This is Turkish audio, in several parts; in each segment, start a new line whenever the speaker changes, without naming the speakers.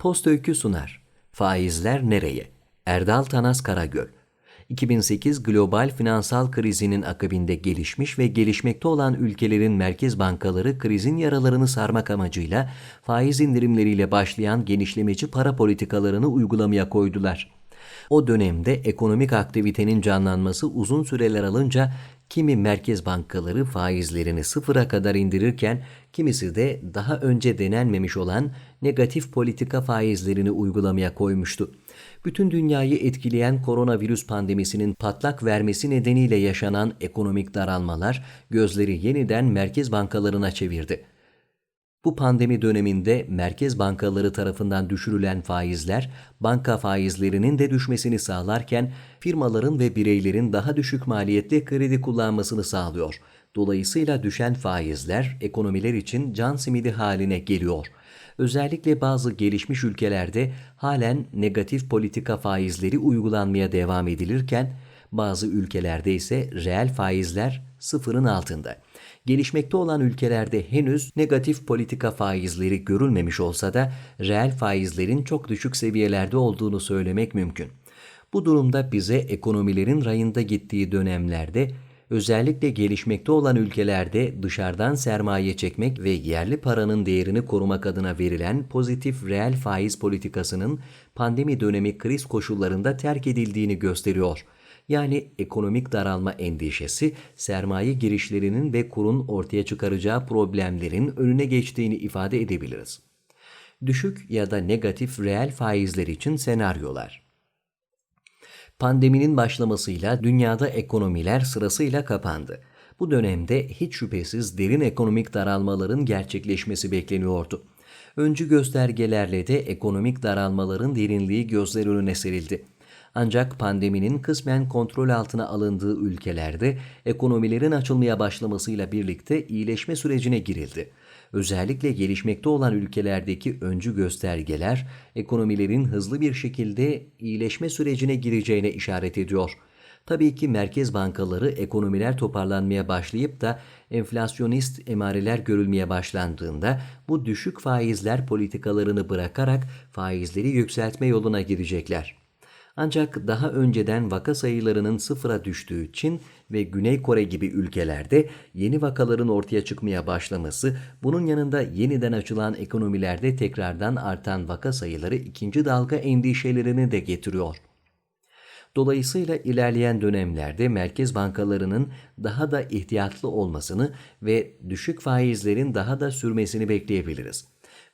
Post öykü sunar. Faizler nereye? Erdal Tanas Karagöl. 2008 global finansal krizinin akabinde gelişmiş ve gelişmekte olan ülkelerin merkez bankaları krizin yaralarını sarmak amacıyla faiz indirimleriyle başlayan genişlemeci para politikalarını uygulamaya koydular. O dönemde ekonomik aktivitenin canlanması uzun süreler alınca kimi merkez bankaları faizlerini sıfıra kadar indirirken kimisi de daha önce denenmemiş olan negatif politika faizlerini uygulamaya koymuştu. Bütün dünyayı etkileyen koronavirüs pandemisinin patlak vermesi nedeniyle yaşanan ekonomik daralmalar gözleri yeniden merkez bankalarına çevirdi. Bu pandemi döneminde merkez bankaları tarafından düşürülen faizler, banka faizlerinin de düşmesini sağlarken firmaların ve bireylerin daha düşük maliyetli kredi kullanmasını sağlıyor. Dolayısıyla düşen faizler ekonomiler için can simidi haline geliyor. Özellikle bazı gelişmiş ülkelerde halen negatif politika faizleri uygulanmaya devam edilirken bazı ülkelerde ise reel faizler sıfırın altında. Gelişmekte olan ülkelerde henüz negatif politika faizleri görülmemiş olsa da reel faizlerin çok düşük seviyelerde olduğunu söylemek mümkün. Bu durumda bize ekonomilerin rayında gittiği dönemlerde özellikle gelişmekte olan ülkelerde dışarıdan sermaye çekmek ve yerli paranın değerini korumak adına verilen pozitif reel faiz politikasının pandemi dönemi kriz koşullarında terk edildiğini gösteriyor. Yani ekonomik daralma endişesi sermaye girişlerinin ve kurun ortaya çıkaracağı problemlerin önüne geçtiğini ifade edebiliriz. Düşük ya da negatif reel faizler için senaryolar. Pandeminin başlamasıyla dünyada ekonomiler sırasıyla kapandı. Bu dönemde hiç şüphesiz derin ekonomik daralmaların gerçekleşmesi bekleniyordu. Öncü göstergelerle de ekonomik daralmaların derinliği gözler önüne serildi. Ancak pandeminin kısmen kontrol altına alındığı ülkelerde ekonomilerin açılmaya başlamasıyla birlikte iyileşme sürecine girildi. Özellikle gelişmekte olan ülkelerdeki öncü göstergeler ekonomilerin hızlı bir şekilde iyileşme sürecine gireceğine işaret ediyor. Tabii ki merkez bankaları ekonomiler toparlanmaya başlayıp da enflasyonist emareler görülmeye başlandığında bu düşük faizler politikalarını bırakarak faizleri yükseltme yoluna girecekler. Ancak daha önceden vaka sayılarının sıfıra düştüğü Çin ve Güney Kore gibi ülkelerde yeni vakaların ortaya çıkmaya başlaması, bunun yanında yeniden açılan ekonomilerde tekrardan artan vaka sayıları ikinci dalga endişelerini de getiriyor. Dolayısıyla ilerleyen dönemlerde merkez bankalarının daha da ihtiyatlı olmasını ve düşük faizlerin daha da sürmesini bekleyebiliriz.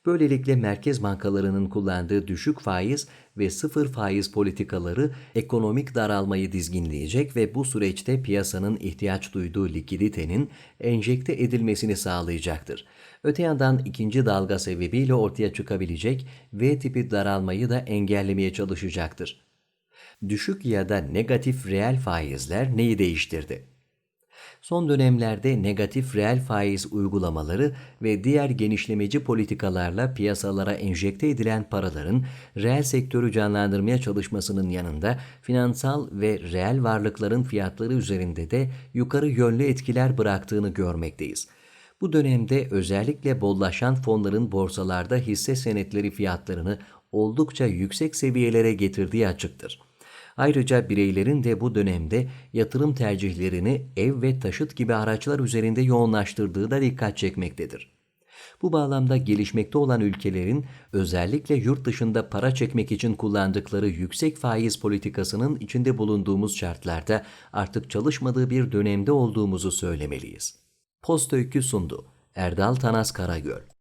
Böylelikle merkez bankalarının kullandığı düşük faiz ve sıfır faiz politikaları ekonomik daralmayı dizginleyecek ve bu süreçte piyasanın ihtiyaç duyduğu likiditenin enjekte edilmesini sağlayacaktır. Öte yandan ikinci dalga sebebiyle ortaya çıkabilecek V tipi daralmayı da engellemeye çalışacaktır. Düşük ya da negatif reel faizler neyi değiştirdi? Son dönemlerde negatif reel faiz uygulamaları ve diğer genişlemeci politikalarla piyasalara enjekte edilen paraların reel sektörü canlandırmaya çalışmasının yanında finansal ve reel varlıkların fiyatları üzerinde de yukarı yönlü etkiler bıraktığını görmekteyiz. Bu dönemde özellikle bollaşan fonların borsalarda hisse senetleri fiyatlarını oldukça yüksek seviyelere getirdiği açıktır. Ayrıca bireylerin de bu dönemde yatırım tercihlerini ev ve taşıt gibi araçlar üzerinde yoğunlaştırdığı da dikkat çekmektedir. Bu bağlamda gelişmekte olan ülkelerin özellikle yurt dışında para çekmek için kullandıkları yüksek faiz politikasının içinde bulunduğumuz şartlarda artık çalışmadığı bir dönemde olduğumuzu söylemeliyiz. Post öykü sundu. Erdal Tanas Karagöl